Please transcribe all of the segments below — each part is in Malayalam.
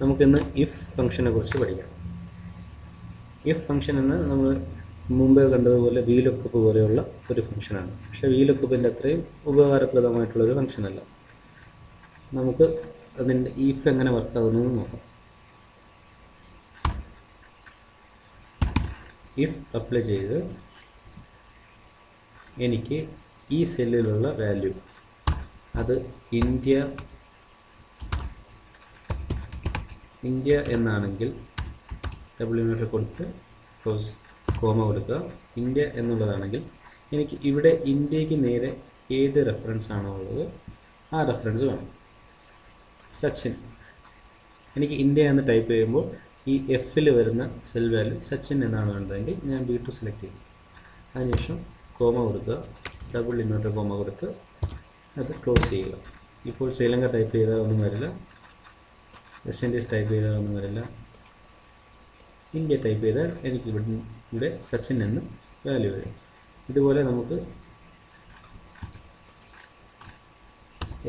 നമുക്കിന്ന് ഇഫ് ഫംഗ്ഷനെ കുറിച്ച് പഠിക്കാം. ഇഫ് ഫംഗ്ഷൻ എന്ന് നമ്മൾ മുമ്പേ കണ്ടതുപോലെ വി ലുക്കപ്പ് പോലെയുള്ള ഒരു ഫംഗ്ഷനാണ് പക്ഷേ വി ലുക്കപ്പിന്റെ അത്രയും ഉപകാരപ്രദമായിട്ടുള്ളൊരു ഫംഗ്ഷനല്ല നമുക്ക് അതിന്റെ ഇഫ് എങ്ങനെ വർക്കാകുന്നത് നോക്കാം. ഇഫ് അപ്ലൈ ചെയ്ത് എനിക്ക് ഈ സെല്ലിലുള്ള വാല്യൂ അത് ഇന്ത്യ ഇന്ത്യ എന്നാണെങ്കിൽ ഡബ്ല്യു നോട്ട് കൊടുത്ത് ക്ലോസ് കോമ കൊടുക്കുക. ഇന്ത്യ എന്നുള്ളതാണെങ്കിൽ എനിക്ക് ഇവിടെ ഇന്ത്യയ്ക്ക് നേരെ ഏത് റെഫറൻസ് ആണോ ഉള്ളത് ആ റെഫറൻസ് വേണം. സച്ചിൻ. എനിക്ക് ഇന്ത്യ എന്ന് ടൈപ്പ് ചെയ്യുമ്പോൾ ഈ എഫിൽ വരുന്ന സെൽ വാല്യൂ സച്ചിൻ എന്നാണ് വേണ്ടതെങ്കിൽ ഞാൻ ബി ടു സെലക്ട് ചെയ്യും. അതിനുശേഷം കോമ കൊടുക്കുക. ഡബിൾ ഇൻവേർട്ടർ കോമ കൊടുത്ത് അത് ക്ലോസ് ചെയ്യുക. ഇപ്പോൾ ശ്രീലങ്ക ടൈപ്പ് ചെയ്താൽ ഒന്നും വരില്ല. വെസ്റ്റ് ഇൻഡീസ് ടൈപ്പ് ചെയ്താൽ ഒന്നും വരില്ല. ഇന്ത്യ ടൈപ്പ് ചെയ്താൽ എനിക്ക് ഇവിടെ ഇവിടെ സച്ചിൻ എന്ന് വാല്യൂ വരും. ഇതുപോലെ നമുക്ക്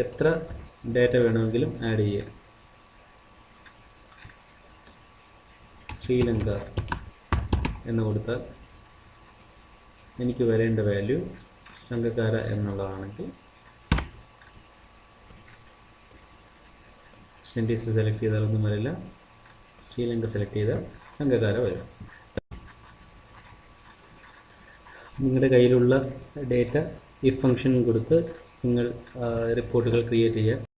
എത്ര ഡാറ്റ വേണമെങ്കിലും ആഡ് ചെയ്യാം. ശ്രീലങ്ക എന്ന് കൊടുത്താൽ എനിക്ക് വരേണ്ട വാല്യൂ സംഘക്കാര എന്നുള്ളതാണെങ്കിൽ സെന്റീസ് സെലക്ട് ചെയ്താലൊന്നും വരില്ല. ശ്രീലങ്ക സെലക്ട് ചെയ്താൽ സംഘകാര വരും. നിങ്ങളുടെ കയ്യിലുള്ള ഡേറ്റ ഈ ഫംഗ്ഷൻ കൊടുത്ത് നിങ്ങൾ റിപ്പോർട്ടുകൾ ക്രിയേറ്റ് ചെയ്യുക.